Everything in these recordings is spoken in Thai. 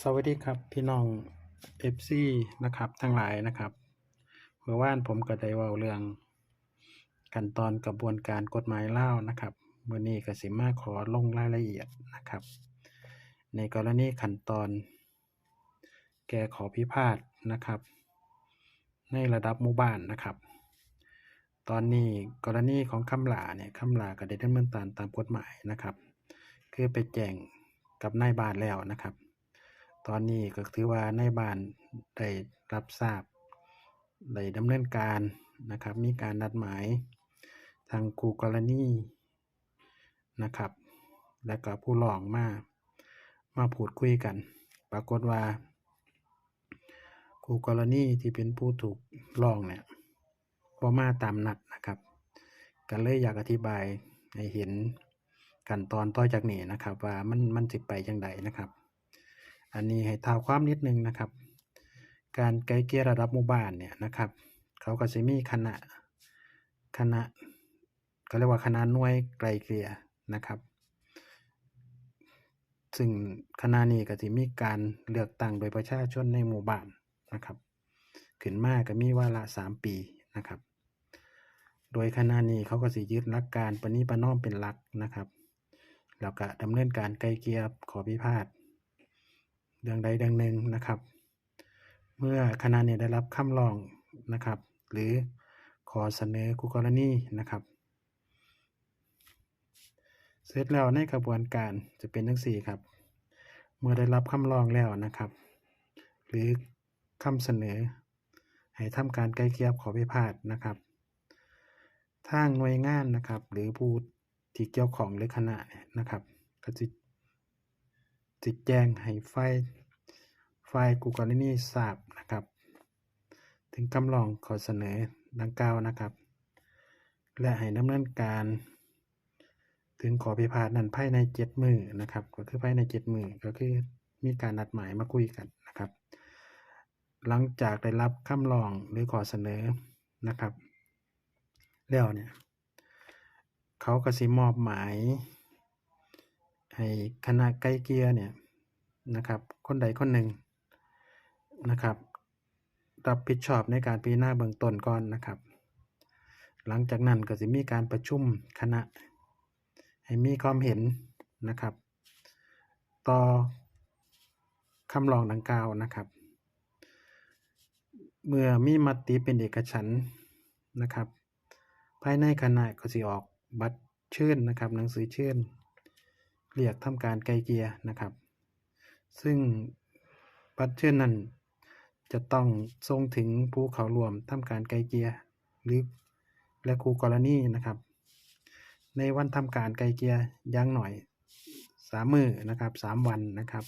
สวัสดีครับพี่น้อง FC นะครับทั้งหลายนะครับเมื่อวานผมก็ได้ว่าเรื่องขันตอนกระบวนการกฎหมายเล่านะครับเมื่อนี้ก็สิมาขอลงรายละเอียดนะครับ ในกรณีขั้นตอน แกขอพิพาทนะครับ ในระดับหมู่บ้านนะครับ ตอนนี้กรณีของคำหลาเนี่ยคำหลาก็ได้ดำเนินการตามกฎหมายนะครับ คือไปแจ้งกับนายบ้านแล้วนะครับ ตอนนี้ก็ถือว่านบ้านได้รับทราบได้ดำเนินการนะครับ มีการนัดหมายทางคู่กรณีนะครับ และก็ผู้ร้องมามาพูดคุยกัน ปรากฏว่าคู่กรณีที่เป็นผู้ถูกร้องเนี่ยบ่มาตามนัดนะครับก็เลยอยากอธิบายให้เห็นขั้นตอนต่อจากนี้นะครับ ว่ามันมันสิไปจังไดนะครับ อันนี้ให้ท้าความนิดนึงนะครับ การไกลเกลี่ยระดับหมู่บ้านเนี่ยนะครับ เขาก็จะมีคณะคณะเขาเรียกว่าคณะหน่วยไกลเกลี่ยนะครับ ซึ่งคณะนี้ก็จะมีการเลือกตั้งโดยประชาชนในหมู่บ้านนะครับ ขึ้นมาก็มีวาระสามปีนะครับ โดยคณะนี้เขาก็สิยึดหลักการปณิปนอมเป็นหลักนะครับแล้วก็ดำเนินการไกลเกลี่ยขอพิพาท เรื่องใดเรื่องหนึ่งนะครับ เมื่อคณะเนี้ได้รับคำร้องนะครับ หรือขอเสนอคู่กรณีนะครับ เสร็จแล้วในกระบวนการจะเป็นทั้งสี่ครับ เมื่อได้รับคำร้องแล้วนะครับ หรือคำเสนอ ให้ทำการไกลเกลี่ยขอพิพาทนะครับทางหน่วยงานนะครับ หรือผู้ที่เกี่ยวของหรือคณะนะครับก็จะ จิแจ้งให้ฝ่ายฝ่ายกูกรณีทราบนะครับ ถึงคำร้องขอเสนอดังกล่าวนะครับ และให้ดำเนินการ ถึงขอพิพาทนั้นภายในเจ็ดมือนะครับ ก็คือภายในเจ็ดมือก็คือมีการนัดหมายมาคุยกันนะครับ หลังจากได้รับคำร้องหรือขอเสนอนะครับ แล้วเนี่ย เขาก็สิมอบหมาย ให้คณะไกลเกียเนี่ยนะครับ คนใดคนหนึ่งนะครับ รับผิดชอบในการพิจารณาเบื้องต้นก่อนนะครับ หลังจากนั้นก็จะมีการประชุมคณะ ให้มีความเห็นนะครับ ต่อคำร้องดังกล่าวนะครับ เมื่อมีมติเป็นเอกฉันนะครับ ภายในคณะก็สิออกบัตรเชิญนะครับ หนังสือเชิญ เรียกทำการไกลเกียนะครับ ซึ่งบัตรเชิญนั้นจะต้องส่งถึงผู้เขารวมทำการไกลเกียหรือและคู่กรณีนะครับ ในวันทำการไกลเกียอย่างหน่อยสามมือนะครับสามวันนะครับ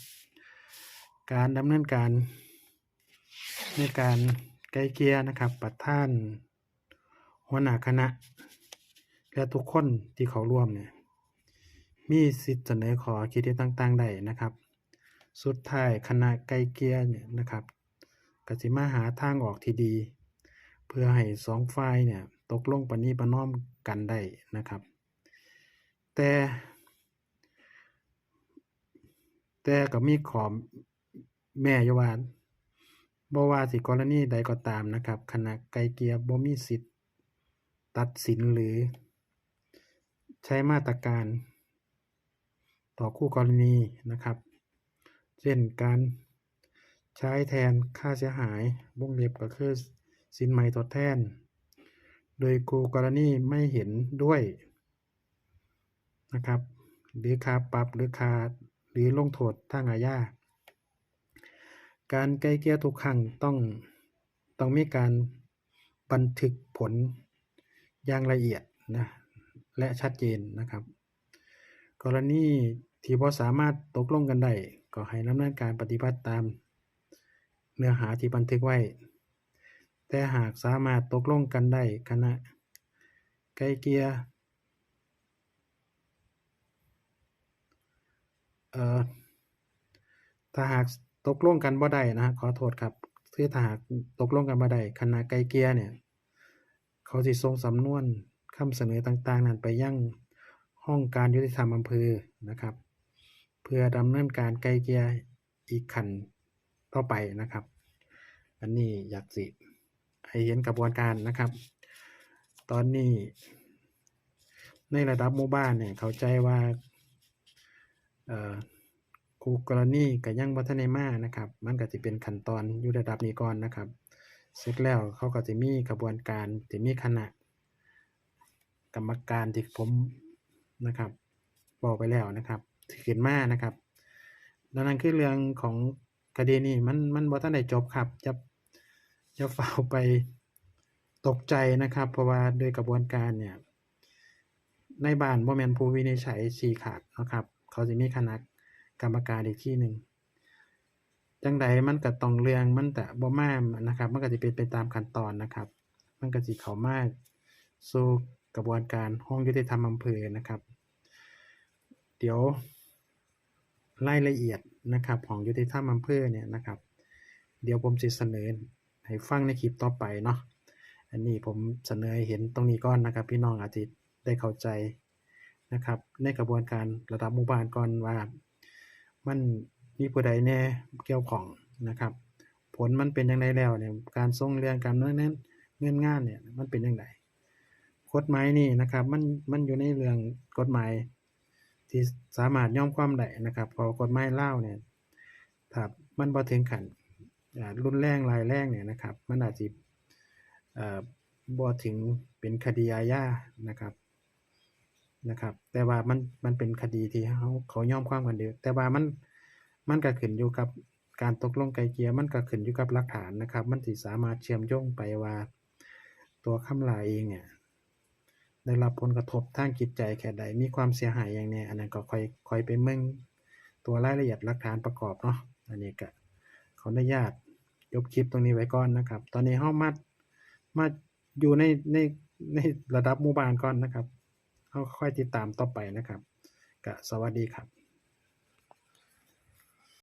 การดำเนินการในการไกลเกียนะครับประท่านหัวหน้าคณะ และทุกคนที่เขาร่วมเนี่ย มีสิทธิ์เสนอขอคิดเห็นต่างๆได้นะครับ สุดท้ายคณะไกลเกียเนี่ยนะครับกสิมาหาทางออกที่ดี เพื่อให้สองฝ่ายเนี่ยตกลงปณีประนอมกันได้นะครับ แต่ แต่ก็มีขอแม่ยว่าบ่ว่าสิกรณีใดก็ตามนะครับคณะไกลเกียบ่มีสิทธิ์ ตัดสินหรือ ใช้มาตรการ ต่อคู่กรณีนะครับ เช่นการใช้แทนค่าเสียหายวงเล็บก็คือสินไหมทดแทน โดยคู่กรณีไม่เห็นด้วยนะครับ หรือค่าปรับหรือค่าหรือลงโทษทางอาญาการไกลเกลี่ยทุกครั้งต้องต้องมีการบันทึกผลอย่างละเอียดนะและชัดเจนนะครับ กรณีที่บ่สามารถตกลงกันได้ก็ให้ดำเนินการปฏิบัติตามเนื้อหาที่บันทึกไว้ แต่หากสามารถตกลงกันได้คณะไกลเกียเอ่อถ้าหากตกลงกันบ่ได้นะฮะขอโทษครับคือถ้าหากตกลงกันบ่ได้คณะไกลเกลี่ยเนี่ย เขาสิส่งสำนวนคำเสนอต่างๆ นั้นไปยั่ง ห้องการยุติธรรมอำเภอนะครับ เพื่อดำเนินการไกลเกลี่ยอีกขั้นต่อไปนะครับ อันนี้อยากสิให้เห็นกระบวนการนะครับ ตอนนี้ ในระดับหมู่บ้านเนี่ยเข้าใจว่าเอ่อครูกรณีก็ยังบ่ทันมานะครับ มันก็สิเป็นขั้นตอนอยู่ระดับนี้ก่อนนะครับ เสร็จแล้วเขาก็จะมีกระบวนการจะมีคณะ กรรมการที่ผม นะครับบอกไปแล้วนะครับที่ขึ้นมานะครับ ดังนั้นคือเรื่องของคดีนี้มันมันบ่ทันได้จบครับจะจะเฝ้าไปตกใจนะครับ เพราะว่าโดยกระบวนการเนี่ยในบ้านบ่แมนผู้วินิจฉัยชี้ขาดนะครับ เขาสิมีคณะกรรมการอีกที่หนึ่งจังใดมันก็ต้องเรื่องมันแต่บ่มานะครับ มันก็สิเป็นไปตามขั้นตอนนะครับ มันก็สิเข้ามาสู่ กระบวนการห้องยุติธรรมอำเภอนะครับ เดี๋ยวรายละเอียดนะครับของยุติธรรมอำเภอเนี่ยนะครับ เดี๋ยวผมสิเสนอให้ฟังในคลิปต่อไปเนาะอันนี้ผมเสนอเห็นตรงนี้ก่อนนะครับ พี่น้องอาจจะได้เข้าใจนะครับ ในกระบวนการระดับหมู่บ้านก่อนว่า มันมีผู้ใดแน่เกี่ยวของนะครับ ผลมันเป็นยังไงแล้วเนี่ยการส่งเรื่องการเงินเงินงานเนี่ยมันเป็นยังไง กฎหมายนี่นะครับ มันมันอยู่ในเรื่องกฎหมาย ที่สามารถย่อมความได้นะครับ พอกฎหมายเล่าเนี่ยถ้ามันบ่ถึงขันรุนแรงรายแรงเนี่ยนะครับ มันอาจสิเอ่อบ่ถึงเป็นคดีอาญานะครับนะครับ แต่ว่ามันมันเป็นคดีที่เขาเขายอมความกันเดียวแต่ว่ามันมันก็ขึ้นอยู่กับการตกลงไกลเกลี่ยมันก็ขึ้นอยู่กับหลักฐานนะครับ มันสิสามารถเชื่อมโยงไปว่า ตัวคำลาเองเนี่ย ได้รับผลกระทบทางจิตใจแค่ใด มีความเสียหายอย่างแน่ อันนั้นก็ค่อยค่อยไปเมืองตัวรายละเอียดหลักฐานประกอบเนาะ อันนี้ก็ขออนุญาตยกคลิปตรงนี้ไว้ก่อนนะครับ ตอนนี้เฮามามาอยู่ในในในระดับหมู่บ้านก่อนนะครับเขาค่อยติดตามต่อไปนะครับก็สวัสดีครับ